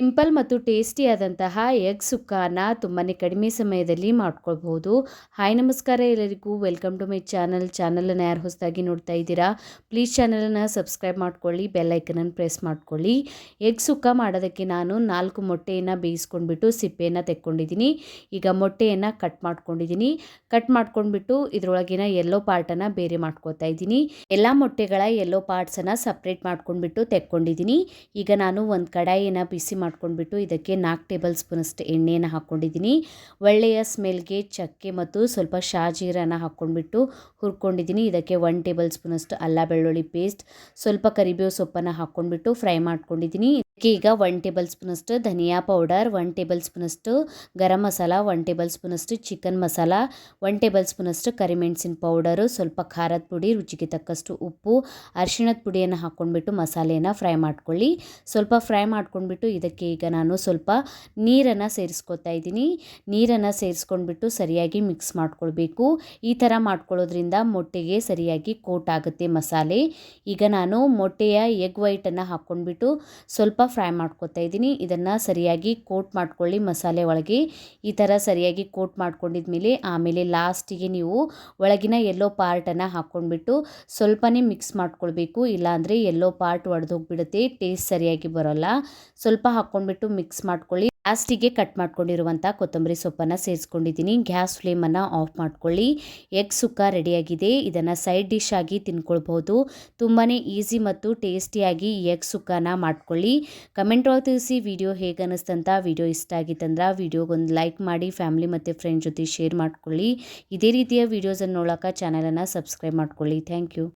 Simple ಮತ್ತು ಟೇಸ್ಟಿಯಾದಂತಹ egg ಸುಕ್ಕಾನ ತುಂಬಾ ಕಡಿಮೆ ಸಮಯದಲ್ಲಿ ಮಾಡ್ಕೊಳ್ಬಹುದು. ಹಾಯ್, ನಮಸ್ಕಾರ ಎಲ್ಲರಿಗೂ. ವೆಲ್ಕಮ್ ಟು ಮೈ ಚಾನಲ್ ಚಾನಲನ್ನು ಯಾರು ಹೊಸದಾಗಿ ನೋಡ್ತಾ ಇದ್ದೀರಾ? ಪ್ಲೀಸ್ ಚಾನಲನ್ನು ಸಬ್ಸ್ಕ್ರೈಬ್ ಮಾಡ್ಕೊಳ್ಳಿ ಬೆಲ್ ಐಕನನ್ನು ಪ್ರೆಸ್ ಮಾಡ್ಕೊಳ್ಳಿ. ಎಗ್ ಸುಕ್ಕ ಮಾಡೋದಕ್ಕೆ ನಾನು ನಾಲ್ಕು ಮೊಟ್ಟೆಯನ್ನು ಬೇಯಿಸ್ಕೊಂಡ್ಬಿಟ್ಟು ಸಿಪ್ಪೆಯನ್ನು ತೆಕ್ಕೊಂಡಿದ್ದೀನಿ. ಈಗ ಮೊಟ್ಟೆಯನ್ನು ಕಟ್ ಮಾಡ್ಕೊಂಡಿದ್ದೀನಿ. ಕಟ್ ಮಾಡ್ಕೊಂಡ್ಬಿಟ್ಟು ಇದರೊಳಗಿನ ಎಲ್ಲೋ ಪಾರ್ಟನ್ನು ಬೇರೆ ಮಾಡ್ಕೊತಾ ಇದ್ದೀನಿ. ಎಲ್ಲ ಮೊಟ್ಟೆಗಳ ಎಲ್ಲೋ ಪಾರ್ಟ್ಸನ್ನು ಸಪ್ರೇಟ್ ಮಾಡ್ಕೊಂಡ್ಬಿಟ್ಟು ತೆಕ್ಕೊಂಡಿದ್ದೀನಿ. ಈಗ ನಾನು ಒಂದು ಕಡಾಯಿಯನ್ನು ಬಿಸಿ ಮಾಡ್ಕೊಂಡ್ಬಿಟ್ಟು ಇದಕ್ಕೆ ನಾಲ್ಕು ಟೇಬಲ್ ಸ್ಪೂನಷ್ಟು ಎಣ್ಣೆಯನ್ನು ಹಾಕ್ಕೊಂಡಿದ್ದೀನಿ. ಒಳ್ಳೆಯ ಸ್ಮೆಲ್ಗೆ ಚಕ್ಕೆ ಮತ್ತು ಸ್ವಲ್ಪ ಶಾಜೀರನ್ನು ಹಾಕ್ಕೊಂಡ್ಬಿಟ್ಟು ಹುರ್ಕೊಂಡಿದ್ದೀನಿ. ಇದಕ್ಕೆ ಒನ್ ಟೇಬಲ್ ಸ್ಪೂನಷ್ಟು ಅಲ್ಲ ಬೆಳ್ಳುಳ್ಳಿ ಪೇಸ್ಟ್ ಸ್ವಲ್ಪ ಕರಿಬೇವು ಸೊಪ್ಪನ್ನು ಹಾಕ್ಕೊಂಡ್ಬಿಟ್ಟು ಫ್ರೈ ಮಾಡ್ಕೊಂಡಿದ್ದೀನಿ. ಈಗ ಒನ್ ಟೇಬಲ್ ಸ್ಪೂನಷ್ಟು ಧನಿಯಾ ಪೌಡರ್ ಒನ್ ಟೇಬಲ್ ಸ್ಪೂನಷ್ಟು ಗರಂ ಮಸಾಲ ಒನ್ ಟೇಬಲ್ ಸ್ಪೂನಷ್ಟು ಚಿಕನ್ ಮಸಾಲ ಒನ್ ಟೇಬಲ್ ಸ್ಪೂನಷ್ಟು ಕರಿಮೆಣಸಿನ ಪೌಡರು ಸ್ವಲ್ಪ ಖಾರದ ಪುಡಿ, ರುಚಿಗೆ ತಕ್ಕಷ್ಟು ಉಪ್ಪು, ಅರಿಶಿಣದ ಪುಡಿಯನ್ನು ಹಾಕ್ಕೊಂಡ್ಬಿಟ್ಟು ಮಸಾಲೆಯನ್ನು ಫ್ರೈ ಮಾಡ್ಕೊಳ್ಳಿ. ಸ್ವಲ್ಪ ಫ್ರೈ ಮಾಡ್ಕೊಂಡ್ಬಿಟ್ಟು ಇದಕ್ಕೆ ಈಗ ನಾನು ಸ್ವಲ್ಪ ನೀರನ್ನು ಸೇರಿಸ್ಕೊತಾ ಇದ್ದೀನಿ. ನೀರನ್ನು ಸೇರಿಸ್ಕೊಂಡ್ಬಿಟ್ಟು ಸರಿಯಾಗಿ ಮಿಕ್ಸ್ ಮಾಡ್ಕೊಳ್ಬೇಕು. ಈ ಥರ ಮಾಡ್ಕೊಳ್ಳೋದ್ರಿಂದ ಮೊಟ್ಟೆಗೆ ಸರಿಯಾಗಿ ಕೋಟ್ ಆಗುತ್ತೆ ಮಸಾಲೆ. ಈಗ ನಾನು ಮೊಟ್ಟೆಯ ಎಗ್ ವೈಟನ್ನು ಹಾಕ್ಕೊಂಡ್ಬಿಟ್ಟು ಸ್ವಲ್ಪ ಫ್ರೈ ಮಾಡ್ಕೊತಾ ಇದ್ದೀನಿ. ಇದನ್ನು ಸರಿಯಾಗಿ ಕೋಟ್ ಮಾಡ್ಕೊಳ್ಳಿ ಮಸಾಲೆ ಒಳಗೆ. ಈ ಥರ ಸರಿಯಾಗಿ ಕೋಟ್ ಮಾಡ್ಕೊಂಡಿದ್ಮೇಲೆ ಆಮೇಲೆ ಲಾಸ್ಟಿಗೆ ನೀವು ಒಳಗಿನ ಎಲ್ಲೋ ಪಾರ್ಟನ್ನು ಹಾಕ್ಕೊಂಡ್ಬಿಟ್ಟು ಸ್ವಲ್ಪನೇ ಮಿಕ್ಸ್ ಮಾಡ್ಕೊಳ್ಬೇಕು. ಇಲ್ಲಾಂದರೆ ಎಲ್ಲೋ ಪಾರ್ಟ್ ಒಡೆದೋಗ್ಬಿಡುತ್ತೆ. ಟೇಸ್ಟ್ ಸರಿಯಾಗಿ ಬರೋಲ್ಲ. ಸ್ವಲ್ಪ ಹಾಕ್ಕೊಂಡ್ಬಿಟ್ಟು ಮಿಕ್ಸ್ ಮಾಡ್ಕೊಳ್ಳಿ. ಲಾಸ್ಟಿಗೆ ಕಟ್ ಮಾಡ್ಕೊಂಡಿರುವಂಥ ಕೊತ್ತಂಬರಿ ಸೊಪ್ಪನ್ನು ಸೇರಿಸ್ಕೊಂಡಿದ್ದೀನಿ. ಗ್ಯಾಸ್ ಫ್ಲೇಮನ್ನು ಆಫ್ ಮಾಡ್ಕೊಳ್ಳಿ. ಎಗ್ ಸುಕ್ಕ ರೆಡಿಯಾಗಿದೆ. ಇದನ್ನು ಸೈಡ್ ಡಿಶ್ ಆಗಿ ತಿನ್ಕೊಳ್ಬೋದು ತುಂಬಾ ಈಸಿ ಮತ್ತು ಟೇಸ್ಟಿಯಾಗಿ ಎಗ್ ಸುಕ್ಕನ ಮಾಡ್ಕೊಳ್ಳಿ. ಕಮೆಂಟ್ ಒಳಗೆ ತಿಳಿಸಿ ವಿಡಿಯೋ ಹೇಗೆ ಅನ್ನಿಸ್ತಂತ ವಿಡಿಯೋ ಇಷ್ಟ ಆಗಿತ್ತಂದ್ರೆ ವಿಡಿಯೋಗೊಂದು ಲೈಕ್ ಮಾಡಿ, ಫ್ಯಾಮಿಲಿ ಮತ್ತು ಫ್ರೆಂಡ್ ಜೊತೆ ಶೇರ್ ಮಾಡ್ಕೊಳ್ಳಿ. ಇದೇ ರೀತಿಯ ವೀಡಿಯೋಸನ್ನು ನೋಡೋಕೆ ಚಾನಲನ್ನು ಸಬ್ಸ್ಕ್ರೈಬ್ ಮಾಡ್ಕೊಳ್ಳಿ. Thank you